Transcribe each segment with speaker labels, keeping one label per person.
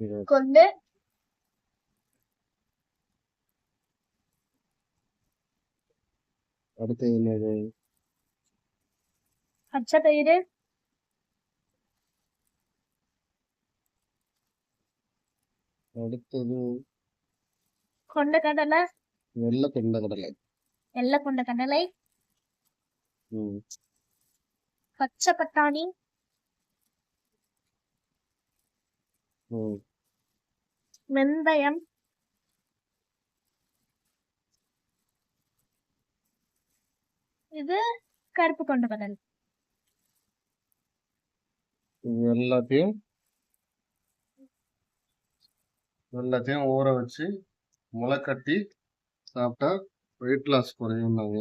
Speaker 1: கொள்ளு
Speaker 2: அடுத்து என்னது
Speaker 1: பச்சை பயிறு
Speaker 2: அடுத்தது
Speaker 1: கொண்ட கடலை
Speaker 2: வெள்ளை கொண்ட கடலை
Speaker 1: வெள்ளை கொண்ட கடலை பச்சை பட்டாணி வெந்தயம். இது கருப்பு கொண்ட கடலை
Speaker 2: எல்லாத்தையும் எல்லாத்தையும் ஊற வச்சு முளை கட்டி சாப்பிட்டா வெயிட் லாஸ் குறையும்னாங்க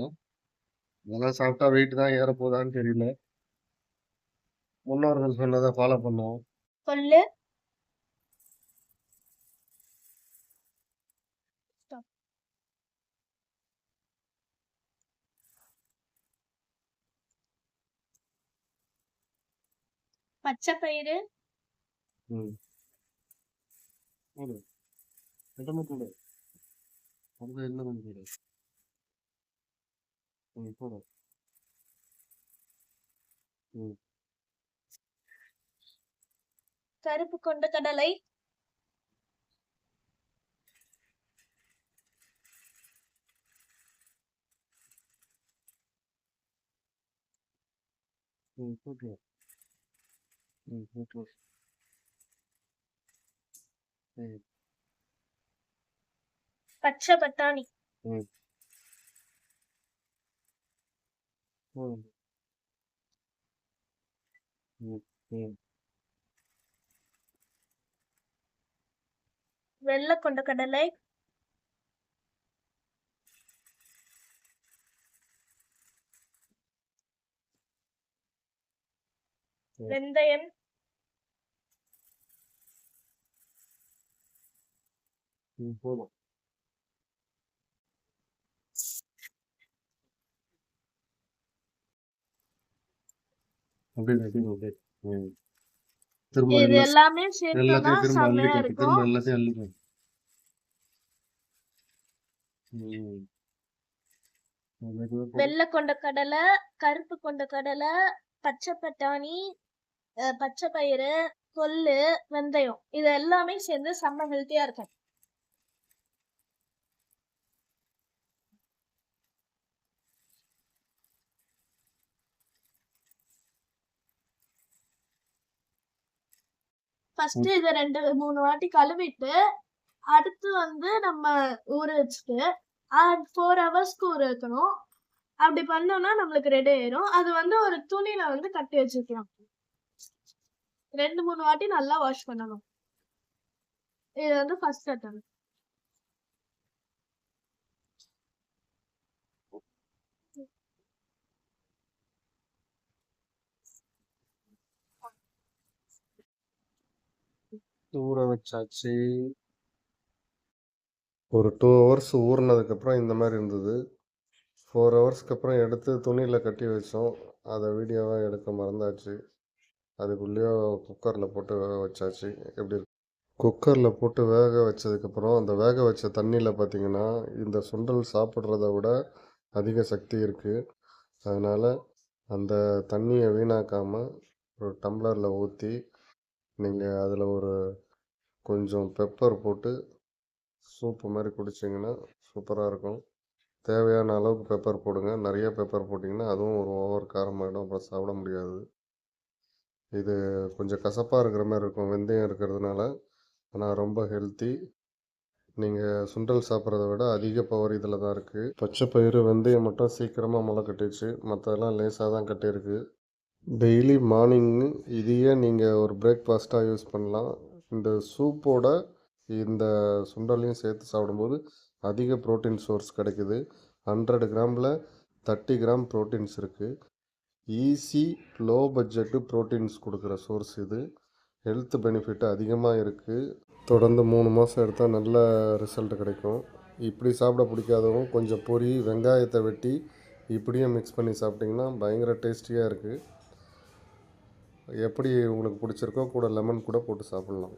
Speaker 2: இதெல்லாம் சாப்பிட்டா வெயிட் தான் ஏற போதான்னு தெரியல. முன்னோர்கள் சொன்னதை ஃபாலோ பண்ணுவோம்.
Speaker 1: கொள்ளு
Speaker 2: போடு ம்
Speaker 1: கருப்பு கொண்ட கடலை
Speaker 2: போட்டு ம் போட்டு ம்
Speaker 1: பச்சை பட்டாணி
Speaker 2: ம் போடு ம் ம்
Speaker 1: வெள்ளை கொண்ட கடலை வெந்தயம்.
Speaker 2: போதும். திரும்ப எல்லாம் எல்லாத்தையும் திரும்ப அள்ளிக்கட்டு
Speaker 1: இருக்கும்
Speaker 2: திரும்ப எல்லாத்தையும்.
Speaker 1: வெள்ளை கொண்ட கடலை கருப்பு கொண்ட கடலை பச்சை பட்டாணி பச்சை பயிறு கொள்ளு வெந்தயம் இது எல்லாமே சேர்ந்து செம்ம ஹெல்த்தியா இருக்கும். ஃபர்ஸ்ட் இதை ரெண்டு மூணு வாட்டி கழுவிட்டு அடுத்து வந்து நம்ம ஊற வச்சுட்டு ஃபோர் ஹவர்ஸ்க்கு ஊற வைக்கணும். அப்படி பண்ணோம்னா நம்மளுக்கு ரெடி ஆயிரும். அது வந்து ஒரு துணியில வந்து கட்டி வச்சுக்கலாம் ரெண்டு மூணு வாட்டி நல்லா வாஷ் பண்ணணும். இது வந்து ஃபர்ஸ்ட் அட்டம்
Speaker 2: ஊற வச்சாச்சு. ஒரு டூ ஹவர்ஸ் ஊறினதுக்கப்புறம் இந்த மாதிரி இருந்தது. ஃபோர் ஹவர்ஸ்க்கு அப்புறம் எடுத்து துணியில் கட்டி வச்சோம். அதை வீடியோவாக எடுக்க மறந்தாச்சு. அதுக்குள்ளேயோ குக்கரில் போட்டு வேக வச்சாச்சு. எப்படி இருக்கு? குக்கரில் போட்டு வேக வச்சதுக்கப்புறம் அந்த வேக வச்ச தண்ணியில் பார்த்தீங்கன்னா இந்த சுண்டல் சாப்பிட்றத விட அதிக சக்தி இருக்குது அதனால் அந்த தண்ணியை வீணாக்காமல் ஒரு டம்ளரில் ஊற்றி நீங்கள் அதில் ஒரு கொஞ்சம் பெப்பர் போட்டு சூப்பு மாதிரி குடிச்சிங்கன்னா சூப்பராக இருக்கும். தேவையான அளவுக்கு பெப்பர் போடுங்க. நிறைய பெப்பர் போட்டிங்கன்னா அதுவும் ஒரு ஓவர் காரமாகிடும் அப்புறம் சாப்பிட முடியாது. இது கொஞ்சம் கசப்பாக இருக்கிற மாதிரி இருக்கும். வெந்தயம் இருக்கிறதுனால. ஆனால் ரொம்ப ஹெல்த்தி நீங்கள் சுண்டல் சாப்பிட்றத விட அதிக பவர் இதில் தான் இருக்குது பச்சை பயிறு வெந்தயம் மட்டும் சீக்கிரமாக முளை கட்டிடுச்சு. மற்றதெல்லாம் லேசாக தான் கட்டியிருக்கு. டெய்லி மார்னிங் இதையே நீங்கள் ஒரு பிரேக்ஃபாஸ்ட்டாக யூஸ் பண்ணலாம். இந்த சூப்போட இந்த சுண்டலையும் சேர்த்து சாப்பிடும்போது அதிக புரோட்டீன் சோர்ஸ் கிடைக்குது. ஹண்ட்ரட் கிராமில் தேர்ட்டி கிராம் ப்ரோட்டீன்ஸ் இருக்குது ஈஸி லோ பட்ஜெட்டு ப்ரோட்டீன்ஸ் கொடுக்குற சோர்ஸ் இது. ஹெல்த் பெனிஃபிட் அதிகமாக இருக்குது தொடர்ந்து மூணு மாதம் எடுத்தால் நல்ல ரிசல்ட் கிடைக்கும். இப்படி சாப்பிட பிடிக்காதவங்க கொஞ்சம் பொரி வெங்காயத்தை வெட்டி இப்படியே மிக்ஸ் பண்ணி சாப்பிட்டிங்கன்னா பயங்கர டேஸ்டியாக இருக்குது எப்படி உங்களுக்கு பிடிச்சிருக்கோ கூட லெமன் கூட போட்டு சாப்பிட்லாம்.